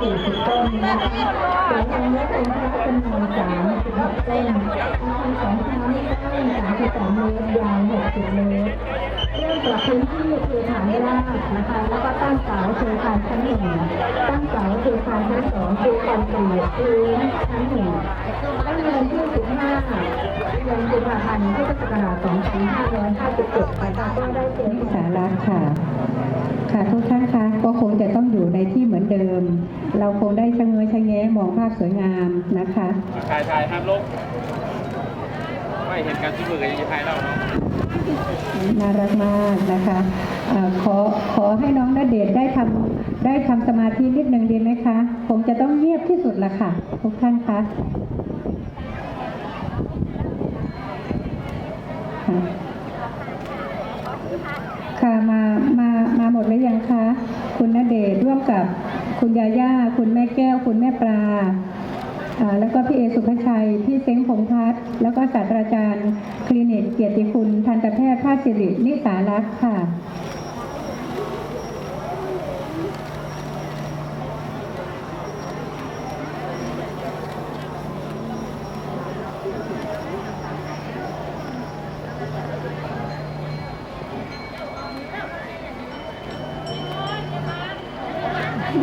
สี่สิบต้นนะคะเดี๋ยวองค์เล็กองค์พระจำนวนสามสิบหกต้นมีสองท้านี่กว้างสามสิบสองเมตรยาวหกสิบเมตรเริ่มจากพื้นที่คือฐานรากนะคะ แล้วก็ตั้งเสาคือคานชั้นหนึ่งตั้งเสาคือคานชั้นสองคือคอนกรีตพื้นชั้นหนึ่งตั้งเดือนที่สิบห้าเดือนกุมภาพันธ์พุทธศักราช2557นะคะก็ได้เจอนิสาระค่ะ ค่ะทุกท่านคะก็คงจะต้องอยู่ในที่เหมือนเดิม เราคงได้ชะเง้อชะแงะมองภาพสวยงามนะคะถ่ายถ่ายห้ามลงไม่เห็นการที่มือกับยังถ่ายเราเนาะน่ารักมากนะคะเอ่อขอขอให้น้องณเดชน์ได้ทำได้ทำสมาธินิดนึงดีไหมคะคงจะต้องเงียบที่สุดละค่ะ ทุกท่านคะค่ะค่ะมามามาหมดแล้วยังคะ คุณณเดชร่วมกับคุณยาย่า คุณแม่แก้ว คุณแม่ปลา แล้วก็พี่เอสุภชัย พี่เซ้งพงพัฒน์แล้วก็ศาสตราจารย์ คลินิกเกียรติคุณ ทันตแพทย์ภาคสิรินิสารักษ์ค่ะ ค่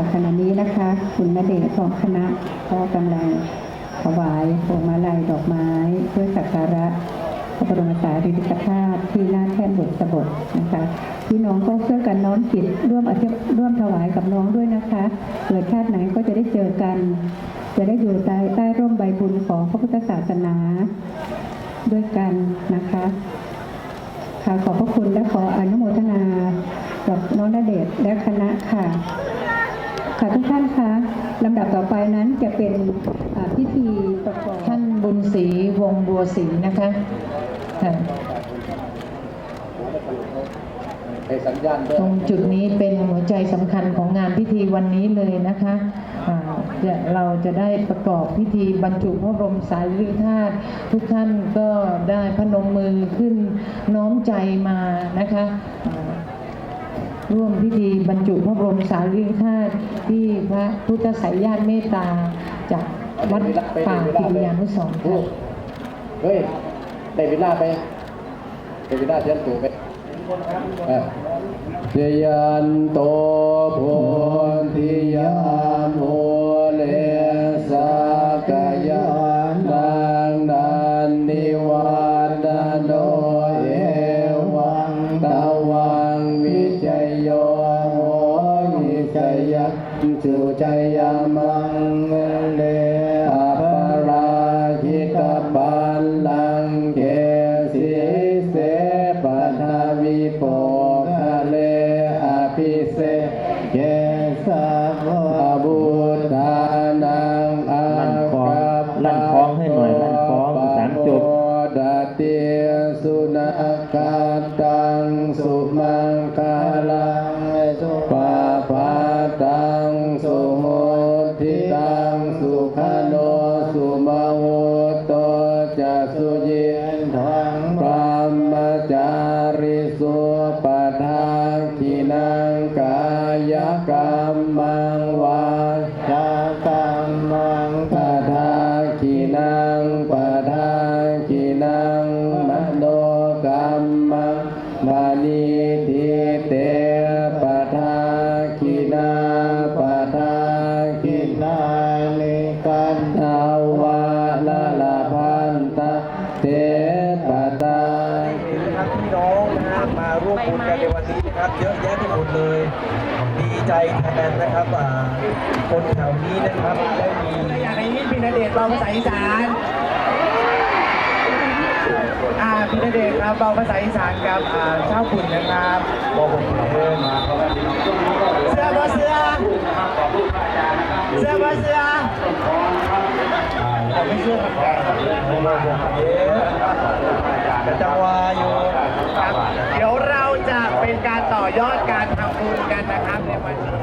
ะขณะนี้นะคะ คุณณเดชน์พร้อมคณะก็กำลัง ถวายพวงมาลัยดอกไม้เพื่อสักการะพระบรมสารีริกธาตุที่หน้าแท่นบทสบทนะคะพี่น้องก็เพื่อกันน้อมจิตร่วมอธิร่วมถวายกับน้องด้วยนะคะเกิดชาติไหนก็จะได้เจอกัน จะได้อยู่ใต้ใต้ร่มใบบุญของพระพุทธศาสนาด้วยกันนะคะค่ะขอบพระคุณและขออนุโมทนากับน้องณเดชและคณะค่ะค่ะทุกท่านคะ ลำดับต่อไปนั้นจะเป็นพิธีประกอบท่านบุญศรีวงบัวศรีนะคะตรงจุดนี้เป็นหัวใจสำคัญของงานพิธีวันนี้เลยนะคะเราจะได้ประกอบพิธีบรรจุพระบรมสารีริกธาตุทุกท่านก็ได้พนมมือขึ้นน้อมใจมานะคะร่วมพิธีบรรจุพระ มสารีริกธาตุที่พระพุทธสายญาติเมตตาจากวัดป่าปิยานุสรณ์ค่ะเฮ้ยได้เวลาไปได้เวลาเชิญตัวไปเออเจยันโตโพธิยา อภิ ปตานะครับพี่น้องนะครับมาร่วมบุญกันในวันนี้นะครับ เยอะแยะไปหมดเลยดีใจแทนนะครับอ่าคนแถวนี้นะครับได้มีอย่างนี้พี่นเดชน์เบาภาษาอีสานอ่าพี่นเดชน์ครับเบาภาษาอีสานครับอ่าเช้าบุญนะครับบอกผมเดินมาเสื้อบ่เสื้อเสื้อบ่เสื้ออ่าไม่เชื่อทำการเย้กระ จังหวะอยู่ครับเดี๋ยวเราจะเป็นการต่อยอดการทำบุญกันนะครับในวันนี้